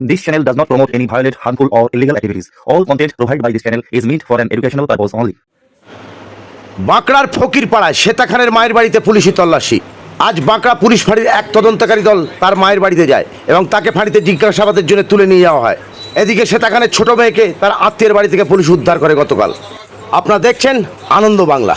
This channel does not promote any violent, harmful, or illegal activities. All content provided by this channel is meant for an educational purpose only. বাঁকড়ার ফকির পাড়ায় শ্বেতা খানের মায়ের বাড়িতে পুলিশি তল্লাশি আজ Bankra police ফাঁড়ির এক তদন্তকারী দল তার মায়ের বাড়িতে যায় এবং তাকে ফাঁড়িতে জিজ্ঞাসাবাদের জন্য তুলে নিয়ে যাওয়া হয় এদিকে শ্বেতা খানের ছোট মেয়েকে তার আত্মীয়ের বাড়ি থেকে পুলিশ উদ্ধার করে গতকাল আপনারা দেখছেন আনন্দ বাংলা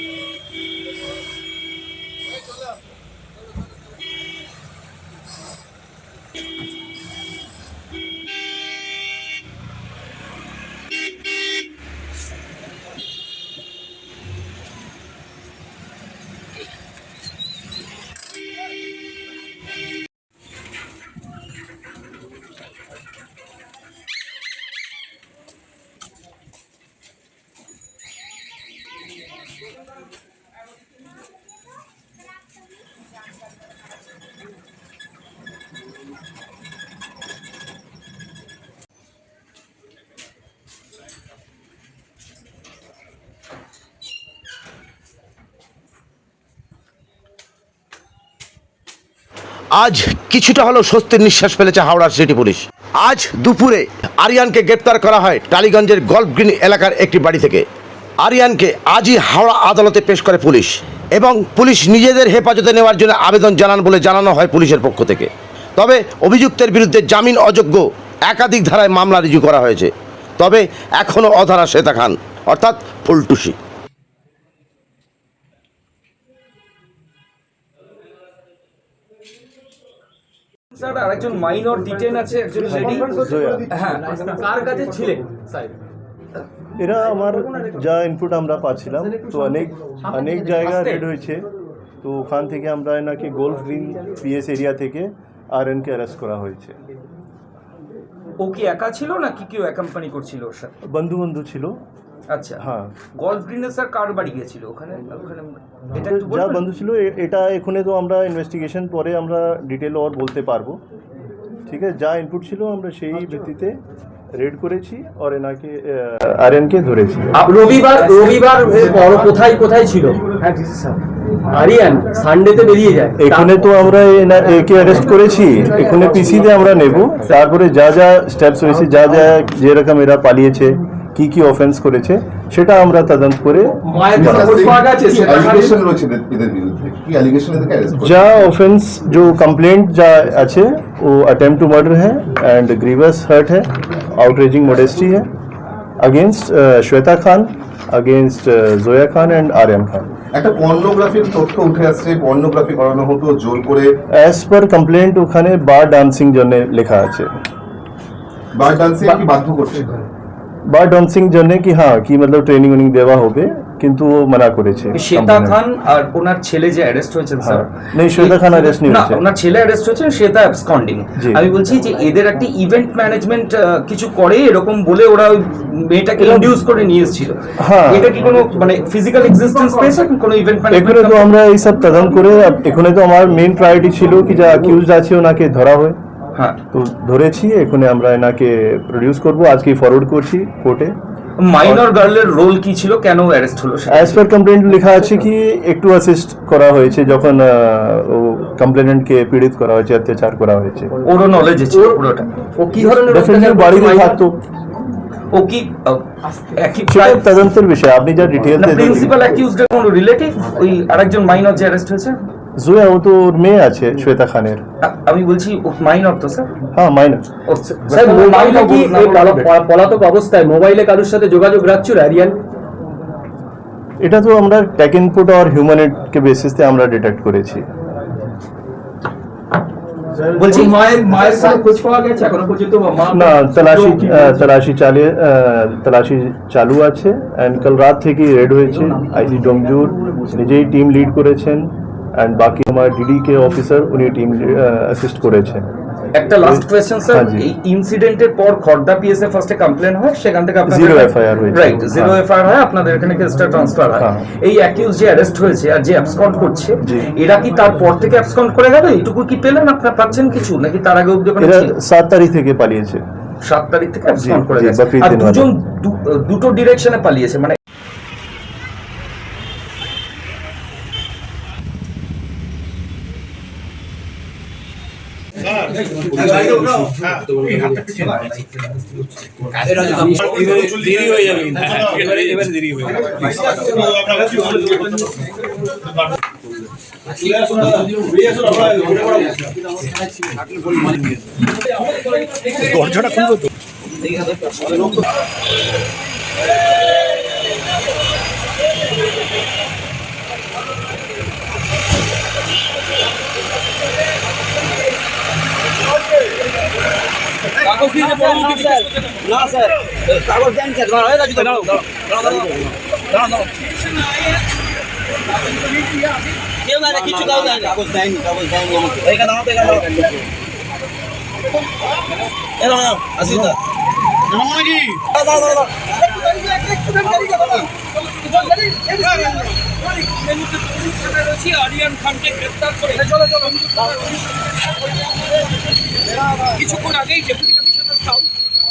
আজ কিছুটা হলেও স্বস্তির নিঃশ্বাস ফেলেছে হাওড়ার সিটি পুলিশ। আজ দুপুরে আরিয়ানকে গ্রেপ্তার করা হয় টালিগঞ্জের গল্ফ গ্রিন এলাকার একটি বাড়ি থেকে। আরিয়ানকে আজই হাওড়া আদালতে পেশ করে পুলিশ এবং পুলিশ নিজেদের হেফাজতে নেওয়ার জন্য আবেদন জানান বলে জানানো হয় পুলিশের পক্ষ থেকে। তবে অভিযুক্তের বিরুদ্ধে জামিন অযোগ্য একাধিক ধারায় মামলা রিজু করা হয়েছে। তবে এখনও অধারা শ্বেতা খান, অর্থাৎ ফুলটুসি। স্যার আরেকজন মাইনর ডিটেন আছে একজন লেডি হ্যাঁ কার কাছে ছিলেন এরা আমার যা ইনপুট আমরা পাচ্ছিলাম তো অনেক অনেক জায়গা রেড হয়েছে। তো ওখান থেকে আমরা এনাকে গোল্ফ গ্রিন পিএস এরিয়া থেকে আর এনকে অ্যারেস্ট করা হয়েছে। ও কি একা ছিল না কি কেউ অ্যাকম্পানি করছিল ওর সাথে? বন্ধু বন্ধু ছিল। আচ্ছা। হ্যাঁ। গল্ফ গ্রিনে স্যার কার বাড়ি গিয়েছিল? ওখানে ওখানে এটা একটু যা বন্ধু ছিল এটা এখানে তো আমরা ইনভেস্টিগেশন পরে আমরা ডিটেল ওর বলতে পারব। ঠিক আছে যা ইনপুট ছিল আমরা সেই ভিত্তিতে রেড করেছি আর এনাকে আর এনকে ধরেছি। রবিবার রবিবার পর কোথায় কোথায় ছিল? আরিয়ান সানডেতে বেরিয়ে যায়। এখানে তো আমরা এনা- একে অ্যারেস্ট করেছি এখানে পিসিতে আমরা নেব। তারপরে যা যা স্টেপস হয়েছে যা যা যেরকম এরা পালিয়েছে কি কি অফেন্স করেছে সেটা আমরা তদন্ত করে মায়ের কোনো খোঁজ পাওয়া গেছে অ্যালিগেশন রয়েছে এদের- এদের বিরুদ্ধে কি অ্যালিগেশন এদেরকে অ্যারেস্ট করেছে যা অফেন্স जो कंप्लेंट যা আছে वो अटेम्प्ट टू मर्डर है एंड ग्रीवस हर्ट है आउटरेजिंग मोडेस्टी है against Shweta Khan against Zoya Khan and Aryan Khan একটা পর্নোগ্রাফির তথ্য উঠে আসছে পর্নোগ্রাফি করানো হতো জোর করে অ্যাজ পার কমপ্লেন্ট ওখানে বার ডান্সিং জন্য লেখা আছে বার ডান্সিং কি বাধ্য করছে বার ডান্সিং জন্য কি হ্যাঁ কি মতলব ট্রেনিং উনিং দেওয়া হবে কিন্তু ও মানা করেছে শ্বেতা খান আর ওনার ছেলে যে অ্যারেস্ট হয়েছেন স্যার। নেই, শ্বেতা খান arrest নেই না ওনার ছেলে অ্যারেস্ট হয়েছে শ্বেতা অ্যাবসকন্ডিং আমি বলছি যে এদের একটি ইভেন্ট ম্যানেজমেন্ট কিছু করে এরকম বলে ওরা ওই মেয়েটাকে ইনডিউস করে নিয়ে এসেছিল। হ্যাঁ। এটা কি কোনো মানে ফিজিক্যাল এক্সিস্টেন্স পেয়েছে কোনো ইভেন্ট ম্যানেজমেন্ট এখানে তো আমরা এই সব তদন্ত করে এখানে তো আমার মেইন প্রায়োরিটি ছিল কি যা অ্যাকিউজ আছে ওনাকে ধরা হ্যাঁ। তো ধরেছি এখানে আমরা এনাকে প্রডিউস করব। আজকে ফরওয়ার্ড করছি কোর্টে মাইনর গার্লের রোল কি ছিল? কেন অ্যারেস্ট হলো অ্যাজ পার কমপ্লেন্ট লেখা আছে কি একটু অ্যাসিস্ট করা হয়েছে যখন ও কমপ্লেনেন্টকে পীড়িত করা হয়েছে অত্যাচার করা হয়েছে। ওরও নলেজ ছিল পুরোটা। ও কি ধরনের ডেফিনেটলি বাড়িতে থাকতো। ও কি একই তদন্তের বিষয়। আপনি যা ডিটেল প্রিন্সিপাল অ্যাকিউজড কোন রিলেটিভ ওই আরেকজন মাইনর যে অ্যারেস্ট হয়েছে? জুয়া ও তো ওর মেয়ে আছে শ্বেতা খানের। আমি বলছি মাইনর তো স্যার হ্যাঁ মাইনার স্যার মোবাইলে কি এই পলা- পলা- পলাতক অবস্থায় মোবাইলে কারোর সাথে যোগাযোগ রাখছিল আরিয়ান এটা তো আমরা টেক ইনপুট আর হিউম্যানিটকে বেসিসে আমরা ডিটেক্ট করেছি। বলছি মায়ের মায়ের সাথে খোঁজ পাওয়া গেছে? এখনও পর্যন্ত মা না তলাশি তলাশি চালিয়ে তলাশি চালু আছে। অ্যান্ড কাল রাত থেকে রেড হয়েছে আইজি ডোমজুর নিজেই টিম লিড করেছেন। অ্যান্ড বাকি আমার ডিডি কে অফিসার উনি টিম অ্যাসিস্ট করেছেন একটা লাস্ট কোয়েশ্চেন স্যার এই ইনসিডেন্টের পর খর্দা পিএসএ ফার্স্টে কমপ্লেন হয় সেখান থেকে আপনাদের Zero FIR হয়েছে। Right zero. এফআইআর হয় আপনাদের এখানে কেসটা ট্রান্সফার হয়। হ্যাঁ। এই অ্যাকিউজ যে অ্যারেস্ট হয়েছে আর যে অ্যাবসকন্ড করছে এরা কি তারপর থেকে অ্যাবসকন্ড করে গেল? এইটুকু কি পেলেন? আপনারা পাচ্ছেন কিছু? নাকি তার আগে অব্দি ওখানে ছিল? সাত তারিখ থেকে পালিয়েছে। সাত তারিখ থেকে অ্যাবসকন্ড করে গেছে। আর দুজন দুটো ডিরেকশনে পালিয়েছে। মানে দেরি হয়ে যাবে এবারে দেরি হয়ে দরজাটা খুলবো তো আরিয়ান খানকে গ্রেফতার করে কিছুক্ষণ আগেই ডেপুটি কমিশনার সাউথ জানালেন যে আরিয়ান খান